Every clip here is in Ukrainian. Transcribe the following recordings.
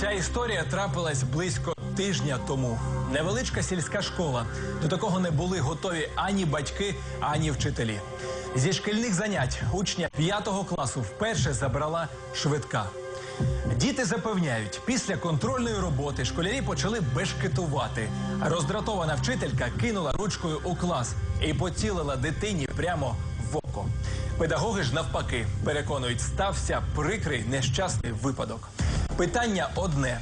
Ця історія трапилась близько тижня тому. Невеличка сільська школа. До такого не були готові ані батьки, ані вчителі. Зі шкільних занять учня 5 класу вперше забрала швидка. Діти запевняють, після контрольної роботи школярі почали бешкетувати. Роздратована вчителька кинула ручкою у клас і поцілила дитині прямо в око. Педагоги ж навпаки переконують, стався прикрий нещасний випадок. Питання одне: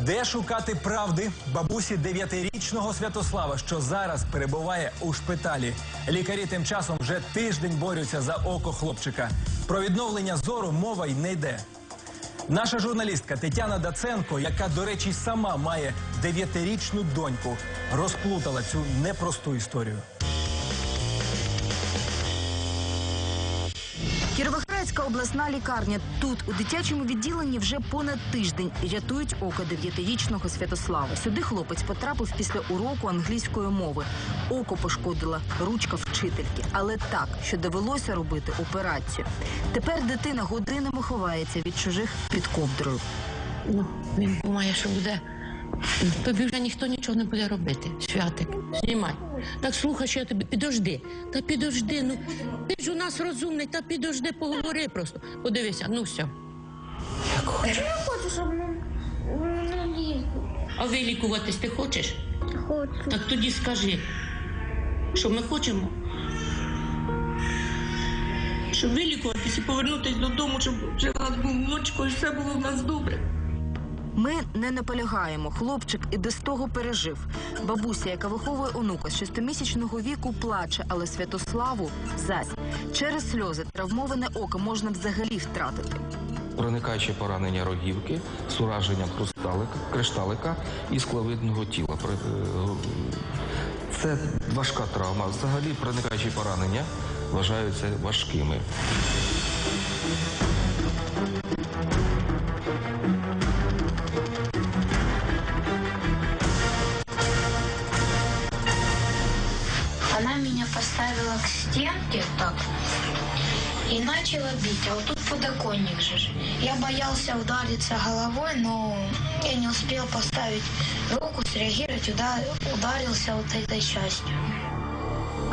де шукати правди бабусі дев'ятирічного Святослава, що зараз перебуває у шпиталі? Лікарі тим часом вже тиждень борються за око хлопчика. Про відновлення зору мова й не йде. Наша журналістка Тетяна Даценко, яка, до речі, сама має дев'ятирічну доньку, розплутала цю непросту історію. Кіровоградська обласна лікарня. Тут у дитячому відділенні вже понад тиждень рятують око дев'ятирічного Святослава. Сюди хлопець потрапив після уроку англійської мови. Око пошкодила ручка вчительки, але так, що довелося робити операцію. Тепер дитина годинами ховається від чужих під ковдрою. Ну, він думає, що буде. Тобі вже ніхто нічого не буде робити. Святик, знімай. Так слухай, що я тобі підожди. Та підожди. Ну ти ж у нас розумний, та підожди, поговори просто. Подивися, ну все. Я хочу, щоб мене ліку. А вилікуватись ти хочеш? Хочу. Так тоді скажи, що ми хочемо. Щоб вилікуватись і повернутися додому, щоб в нас був очко і все було в нас добре. Ми не наполягаємо. Хлопчик і без того пережив. Бабуся, яка виховує онука з шестимісячного віку, плаче, але Святославу зась. Через сльози травмоване око можна взагалі втратити. проникаючі поранення рогівки хрусталика, кришталика і скловидного тіла. Е, Це важка травма. Взагалі проникаючі поранення вважаються важкими. А вот тут подоконник же. Я боялся удариться головой, но я не успел поставить руку, среагировать, удар, ударился вот этой частью.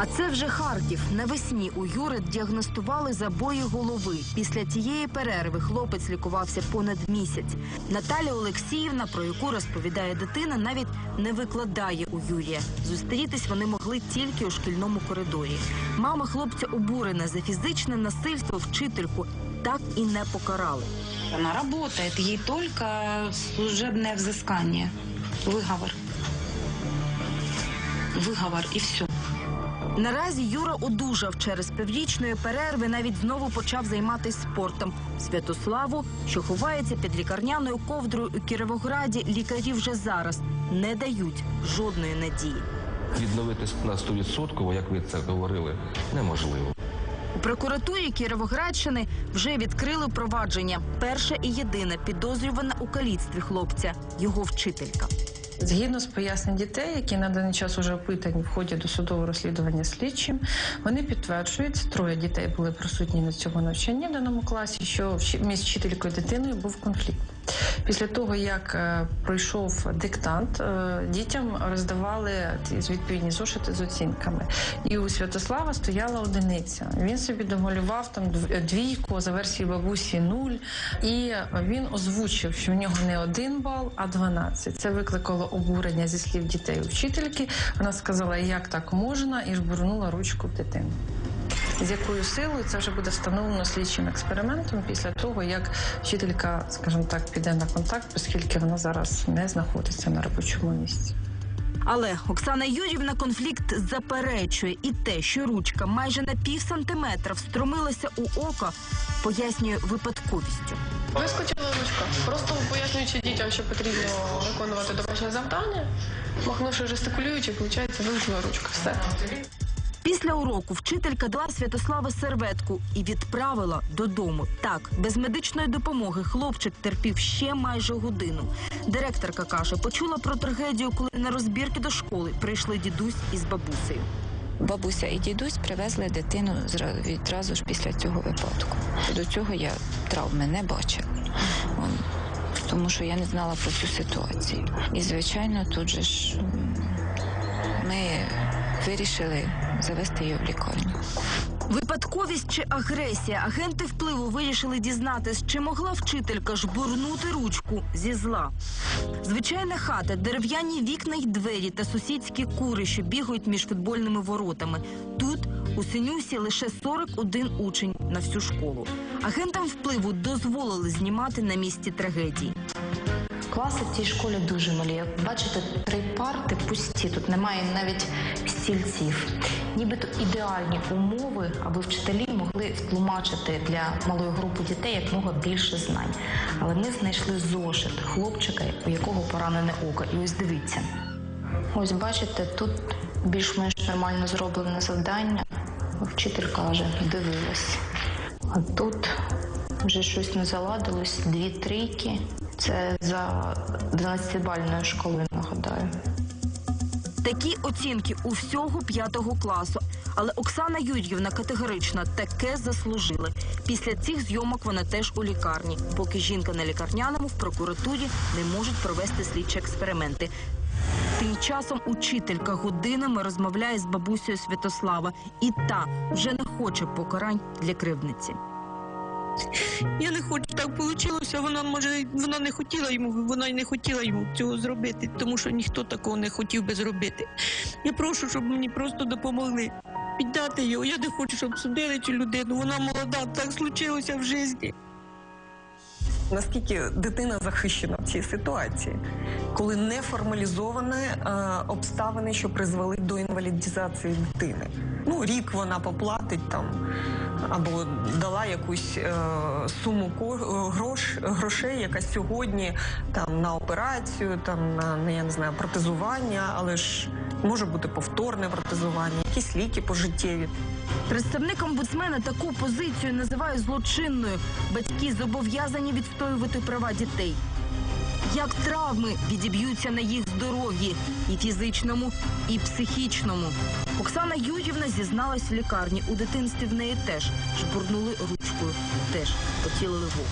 А це вже Харків. Навесні у Юри діагностували забої голови. Після тієї перерви хлопець лікувався понад місяць. Наталя Олексіївна, про яку розповідає дитина, навіть не викладає у Юрія. Зустрітись вони могли тільки у шкільному коридорі. Мама хлопця обурена за фізичне насильство вчительку так і не покарали. Она работает, ей только служебное взыскание. Выговор. Выговор и все. Наразі Юра одужав через піврічної перерви. Навіть знову почав займатися спортом. Святославу, що ховається під лікарняною ковдрою у Кіровограді, лікарі вже зараз не дають жодної надії. Відновити на 100%, як ви це говорили, неможливо. У прокуратурі Кіровоградщини вже відкрили провадження. Перша і єдина підозрювана у каліцтві хлопця його вчителька. Згідно з пояснень дітей, які на даний час уже опитані в ході досудового розслідування слідчим, вони підтверджують, троє дітей були присутні на цьому навчанні в даному класі, що між вчителькою дитиною був конфлікт. Після того, як е, пройшов диктант, е, дітям роздавали відповідні зошити з оцінками. І у Святослава стояла одиниця. Він собі домалював там дв- двійку за версією бабусі нуль. І він озвучив, що в нього не один бал, а 12. Це викликало обурення зі слів дітей у вчительки. Вона сказала, як так можна, і жбурнула ручку в дитину. З якою силою це вже буде встановлено слідчим експериментом після того, як вчителька, скажімо так, піде на контакт, оскільки вона зараз не знаходиться на робочому місці. Але Оксана Юрівна конфлікт заперечує і те, що ручка майже на пів сантиметра встромилася у око, пояснює випадковістю. Вискочила ручка, просто пояснюючи дітям, що потрібно виконувати домашнє завдання, махнувши жестикулюючи, виходить, вилетіла ручка. Все. Після уроку вчителька дала Святослава серветку і відправила додому. Так, без медичної допомоги хлопчик терпів ще майже годину. Директорка каже, почула про трагедію, коли на розбірки до школи прийшли дідусь із бабусею. Бабуся і дідусь привезли дитину відразу ж після цього випадку. До цього я травми не бачила. Тому що я не знала про цю ситуацію. І, звичайно, тут же ж ми вирішили завести її в лікарню. Випадковість чи агресія агенти впливу вирішили дізнатись, чи могла вчителька жбурнути ручку зі зла. Звичайна хата, дерев'яні вікна й двері та сусідські кури, що бігають між футбольними воротами. Тут у синюсі лише 41 учень на всю школу. Агентам впливу дозволили знімати на місці трагедії. Класи в цій школі дуже малі. Як бачите, три парти пусті. Тут немає навіть стільців. Нібито ідеальні умови, аби вчителі могли втлумачити для малої групи дітей якмога більше знань. Але ми знайшли зошит хлопчика, у якого поранене око. І ось дивіться. Ось бачите, тут більш-менш нормально зроблене завдання. Вчителька вже дивилась. А тут вже щось не заладилось, дві трійки. Це за 12-бальною школою, нагадаю. Такі оцінки у всього п'ятого класу. Але Оксана Юр'ївна категорично таке заслужили. Після цих зйомок вона теж у лікарні. Поки жінка на лікарняному в прокуратурі не можуть провести слідчі експерименти. Тим часом учителька годинами розмовляє з бабусею Святослава, і та вже не хоче покарань для кривдниці. Я не хочу, так вийшло. Вона може вона не хотіла йому, вона й не хотіла йому цього зробити, тому що ніхто такого не хотів би зробити. Я прошу, щоб мені просто допомогли. Піддати його. Я не хочу, щоб судили цю людину. Вона молода, так случилося в житті. Наскільки дитина захищена в цій ситуації, коли не формалізовані е, обставини, що призвели до інвалідізації дитини. Ну, рік вона поплатить там або дала якусь е, суму е, грош, грошей, яка сьогодні там на операцію, там на не, я не знаю, протезування, але ж може бути повторне протезування, якісь ліки пожиттєві. Представник омбудсмена таку позицію називає злочинною. Батьки зобов'язані відстоювати права дітей. Як травми відіб'ються на їх здоров'ї і фізичному, і психічному. Оксана Юрівна зізналась в лікарні. У дитинстві в неї теж жбурнули ручкою, теж поцілили в око.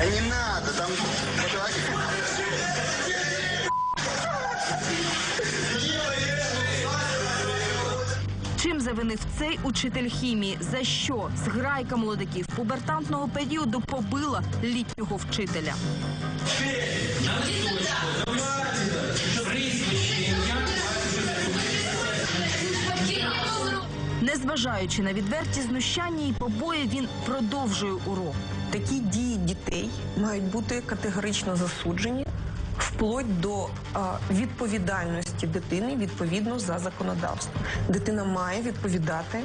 А не надо, там... Чим завинив цей учитель хімії? За що зграйка молодиків пубертантного періоду побила літнього вчителя? Незважаючи на відверті знущання і побої, він продовжує урок. Такі дії дітей мають бути категорично засуджені вплоть до а, відповідальності дитини відповідно за законодавством. Дитина має відповідати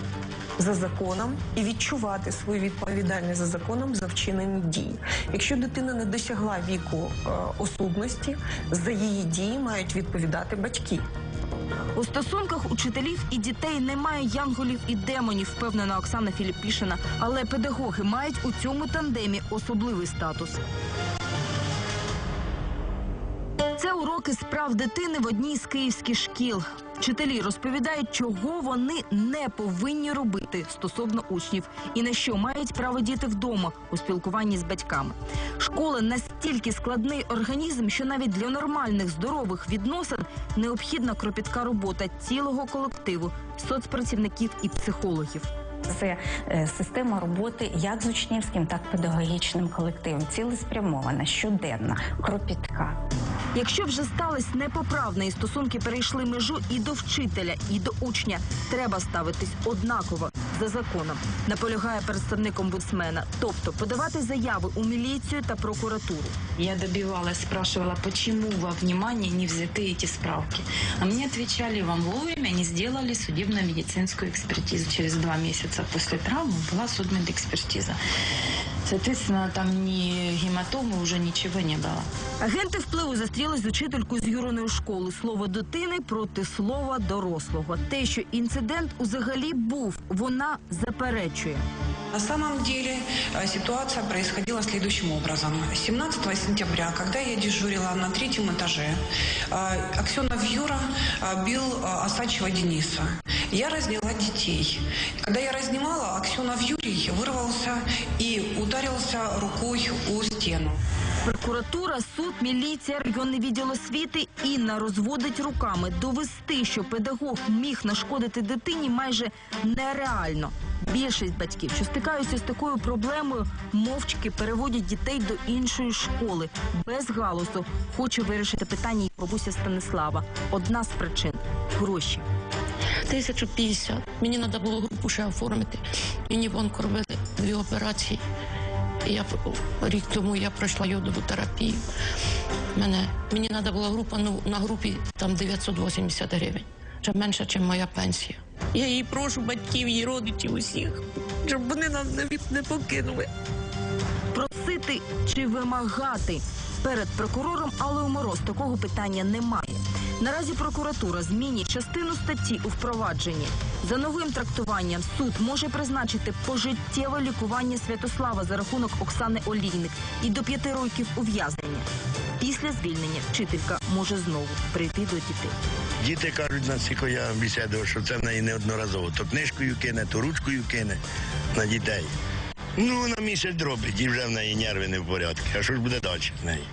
за законом і відчувати свою відповідальність за законом за вчинені дії. Якщо дитина не досягла віку е, осудності, за її дії мають відповідати батьки. У стосунках учителів і дітей немає янголів і демонів, впевнена Оксана Філіпішина. Але педагоги мають у цьому тандемі особливий статус. Це уроки справ дитини в одній з київських шкіл. Вчителі розповідають, чого вони не повинні робити стосовно учнів і на що мають право діти вдома у спілкуванні з батьками. Школа настільки складний організм, що навіть для нормальних здорових відносин необхідна кропітка робота цілого колективу соцпрацівників і психологів. Це е, система роботи як з учнівським, так і педагогічним колективом. Цілеспрямована, щоденна, кропітка. Якщо вже сталося непоправне і стосунки перейшли межу і до вчителя, і до учня, треба ставитись однаково за законом. Наполягає представник омбудсмена, тобто подавати заяви у міліцію та прокуратуру. Я добивалась, спрашивала, почему во внимание не взяты эти справки. А мне отвечали, вам вовремя не сделали судебно-медицинскую экспертизу. Через два месяца после травмы была судмедэкспертиза. Соответственно, там ни гематомы, уже ничего не было. Агенти впливу зустрілись з учителькою з юрної школи. Слово дитини проти слова дорослого. Те, що інцидент узагалі був, вона заперечує. На самом деле э, ситуация происходила следующим образом. 17 сентября, когда я дежурила на третьем этаже, э, Аксенов Юра э, бил э, Осадчего Дениса. Я разняла детей. Когда я разнимала, Аксенов Юрий вырвался и ударился рукой о стену. Прокуратура, суд, міліція, районний відділ освіти Інна розводить руками. Довести, що педагог міг нашкодити дитині, майже нереально. Більшість батьків, що стикаються з такою проблемою, мовчки переводять дітей до іншої школи без галузу. Хоче вирішити питання і бабуся Станислава. Одна з причин гроші. 1050. Мені треба було групу ще оформити. Мені в онко робили дві операції. І я рік тому я пройшла йодову терапію. Мене, мені треба була група, ну на групі там 980 гривень. Це менше, ніж моя пенсія. Я її прошу батьків, її родичів усіх, щоб вони нас не, не покинули. Просити чи вимагати перед прокурором Аллою Мороз такого питання немає. Наразі прокуратура змінить частину статті у впровадженні. За новим трактуванням суд може призначити пожиттєве лікування Святослава за рахунок Оксани Олійник і до п'яти років ув'язнення. Після звільнення вчителька може знову прийти до дітей. Діти кажуть, наскільки я бесідував, що це в неї неодноразово. То книжкою кине, то ручкою кине на дітей. Ну, на місяць дробить, і вже в неї нерви не в порядку. А що ж буде далі в неї?